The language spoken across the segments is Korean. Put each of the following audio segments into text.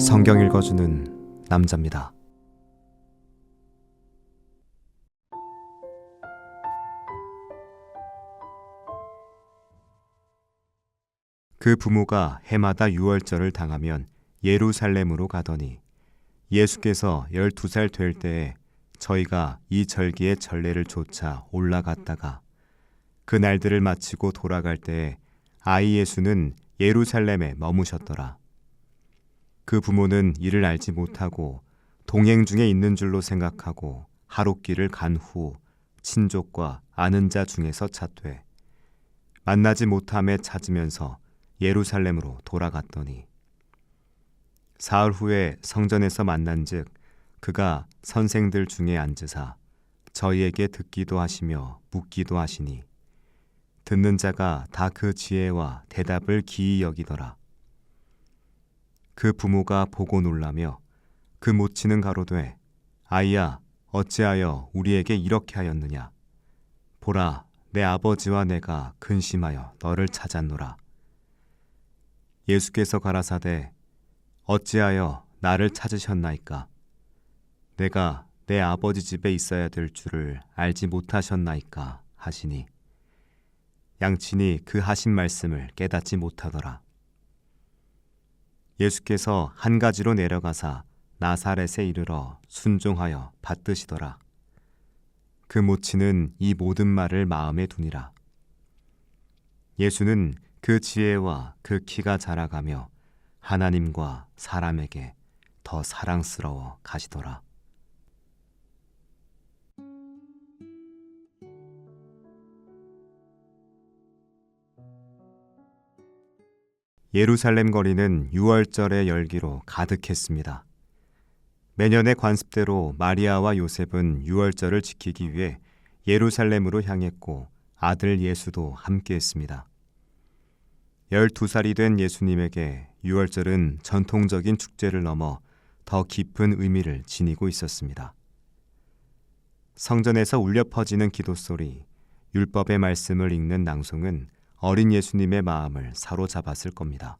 성경 읽어주는 남자입니다. 그 부모가 해마다 유월절을 당하면 예루살렘으로 가더니 예수께서 12살 될 때에 저희가 이 절기의 전례를 좇아 올라갔다가 그 날들을 마치고 돌아갈 때에 아이 예수는 예루살렘에 머무셨더라. 그 부모는 이를 알지 못하고 동행 중에 있는 줄로 생각하고 하룻길을 간 후 친족과 아는 자 중에서 찾되 만나지 못함에 찾으면서 예루살렘으로 돌아갔더니 사흘 후에 성전에서 만난즉 그가 선생들 중에 앉으사 저희에게 듣기도 하시며 묻기도 하시니 듣는 자가 다 그 지혜와 대답을 기이 여기더라. 그 부모가 보고 놀라며 그 모치는 가로되 아이야 어찌하여 우리에게 이렇게 하였느냐? 보라 내 아버지와 내가 근심하여 너를 찾았노라. 예수께서 가라사대 어찌하여 나를 찾으셨나이까 내가 내 아버지 집에 있어야 될 줄을 알지 못하셨나이까 하시니 양친이 그 하신 말씀을 깨닫지 못하더라 예수께서 한 가지로 내려가사 나사렛에 이르러 순종하여 받드시더라. 그 모치는 이 모든 말을 마음에 두니라. 예수는 그 지혜와 그 키가 자라가며 하나님과 사람에게 더 사랑스러워 가시더라. 예루살렘 거리는 유월절의 열기로 가득했습니다. 매년의 관습대로 마리아와 요셉은 유월절을 지키기 위해 예루살렘으로 향했고 아들 예수도 함께했습니다. 12살이 된 예수님에게 유월절은 전통적인 축제를 넘어 더 깊은 의미를 지니고 있었습니다. 성전에서 울려 퍼지는 기도 소리, 율법의 말씀을 읽는 낭송은 어린 예수님의 마음을 사로잡았을 겁니다.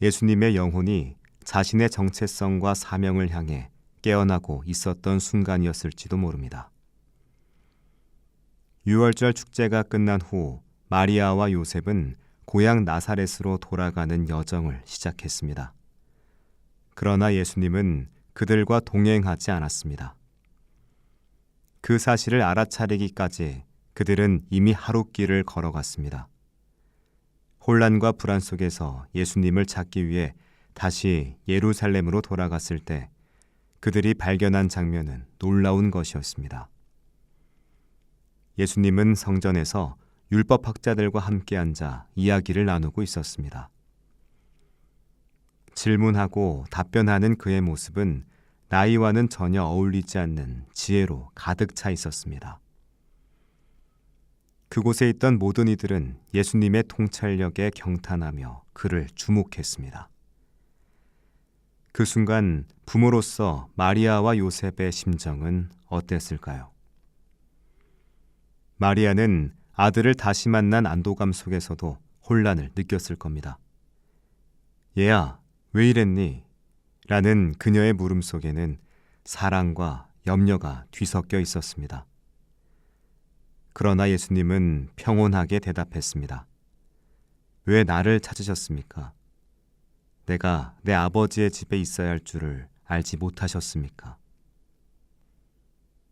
예수님의 영혼이 자신의 정체성과 사명을 향해 깨어나고 있었던 순간이었을지도 모릅니다. 유월절 축제가 끝난 후 마리아와 요셉은 고향 나사렛으로 돌아가는 여정을 시작했습니다. 그러나 예수님은 그들과 동행하지 않았습니다. 그 사실을 알아차리기까지 그들은 이미 하룻길을 걸어갔습니다. 혼란과 불안 속에서 예수님을 찾기 위해 다시 예루살렘으로 돌아갔을 때 그들이 발견한 장면은 놀라운 것이었습니다. 예수님은 성전에서 율법학자들과 함께 앉아 이야기를 나누고 있었습니다. 질문하고 답변하는 그의 모습은 나이와는 전혀 어울리지 않는 지혜로 가득 차 있었습니다. 그곳에 있던 모든 이들은 예수님의 통찰력에 경탄하며 그를 주목했습니다. 그 순간 부모로서 마리아와 요셉의 심정은 어땠을까요? 마리아는 아들을 다시 만난 안도감 속에서도 혼란을 느꼈을 겁니다. 얘야, 왜 이랬니? 라는 그녀의 물음 속에는 사랑과 염려가 뒤섞여 있었습니다. 그러나 예수님은 평온하게 대답했습니다. 왜 나를 찾으셨습니까? 내가 내 아버지의 집에 있어야 할 줄을 알지 못하셨습니까?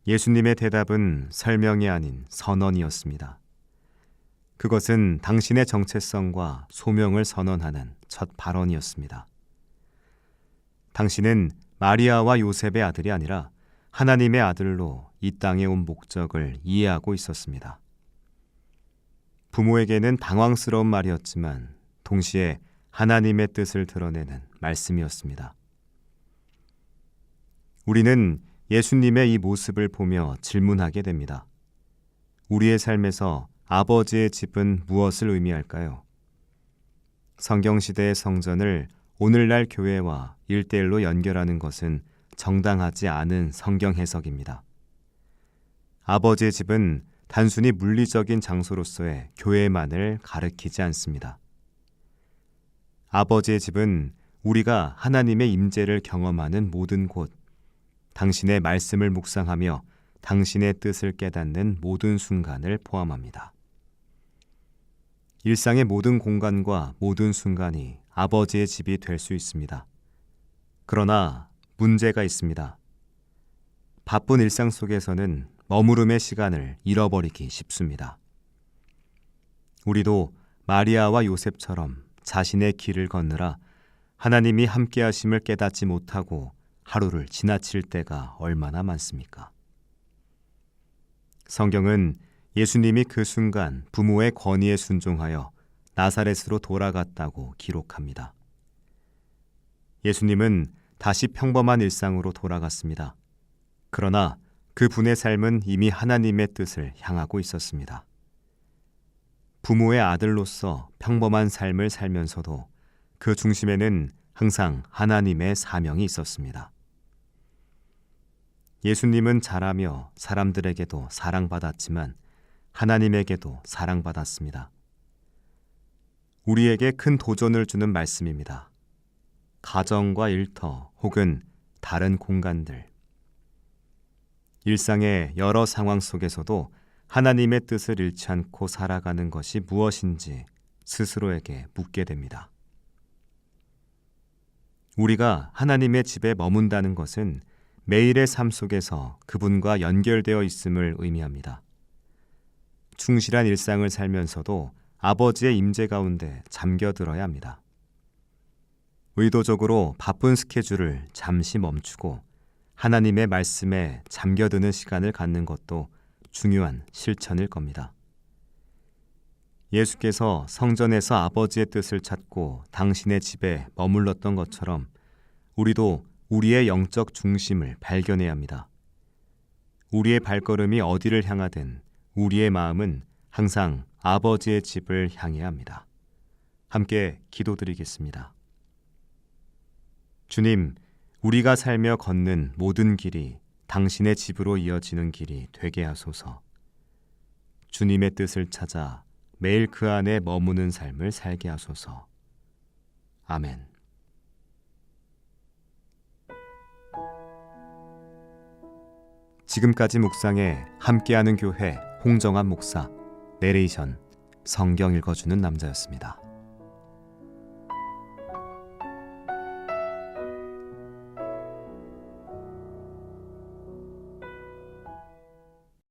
예수님의 대답은 설명이 아닌 선언이었습니다. 그것은 당신의 정체성과 소명을 선언하는 첫 발언이었습니다. 당신은 마리아와 요셉의 아들이 아니라 하나님의 아들로 이 땅에 온 목적을 이해하고 있었습니다. 부모에게는 당황스러운 말이었지만 동시에 하나님의 뜻을 드러내는 말씀이었습니다. 우리는 예수님의 이 모습을 보며 질문하게 됩니다. 우리의 삶에서 아버지의 집은 무엇을 의미할까요? 성경시대의 성전을 오늘날 교회와 일대일로 연결하는 것은 정당하지 않은 성경 해석입니다. 아버지의 집은 단순히 물리적인 장소로서의 교회만을 가리키지 않습니다. 아버지의 집은 우리가 하나님의 임재를 경험하는 모든 곳, 당신의 말씀을 묵상하며 당신의 뜻을 깨닫는 모든 순간을 포함합니다. 일상의 모든 공간과 모든 순간이 아버지의 집이 될 수 있습니다. 그러나 문제가 있습니다. 바쁜 일상 속에서는 머무름의 시간을 잃어버리기 쉽습니다. 우리도 마리아와 요셉처럼 자신의 길을 걷느라 하나님이 함께 하심을 깨닫지 못하고 하루를 지나칠 때가 얼마나 많습니까? 성경은 예수님이 그 순간 부모의 권위에 순종하여 나사렛으로 돌아갔다고 기록합니다. 예수님은 다시 평범한 일상으로 돌아갔습니다. 그러나 그 분의 삶은 이미 하나님의 뜻을 향하고 있었습니다. 부모의 아들로서 평범한 삶을 살면서도 그 중심에는 항상 하나님의 사명이 있었습니다. 예수님은 자라며 사람들에게도 사랑받았지만 하나님에게도 사랑받았습니다. 우리에게 큰 도전을 주는 말씀입니다. 가정과 일터 혹은 다른 공간들. 일상의 여러 상황 속에서도 하나님의 뜻을 잃지 않고 살아가는 것이 무엇인지 스스로에게 묻게 됩니다. 우리가 하나님의 집에 머문다는 것은 매일의 삶 속에서 그분과 연결되어 있음을 의미합니다. 충실한 일상을 살면서도 아버지의 임재 가운데 잠겨들어야 합니다. 의도적으로 바쁜 스케줄을 잠시 멈추고 하나님의 말씀에 잠겨드는 시간을 갖는 것도 중요한 실천일 겁니다. 예수께서 성전에서 아버지의 뜻을 찾고 당신의 집에 머물렀던 것처럼 우리도 우리의 영적 중심을 발견해야 합니다. 우리의 발걸음이 어디를 향하든 우리의 마음은 항상 아버지의 집을 향해야 합니다. 함께 기도드리겠습니다. 주님, 우리가 살며 걷는 모든 길이 당신의 집으로 이어지는 길이 되게 하소서. 주님의 뜻을 찾아 매일 그 안에 머무는 삶을 살게 하소서. 아멘. 지금까지 묵상에 함께하는 교회 홍정한 목사 내레이션 성경 읽어주는 남자였습니다.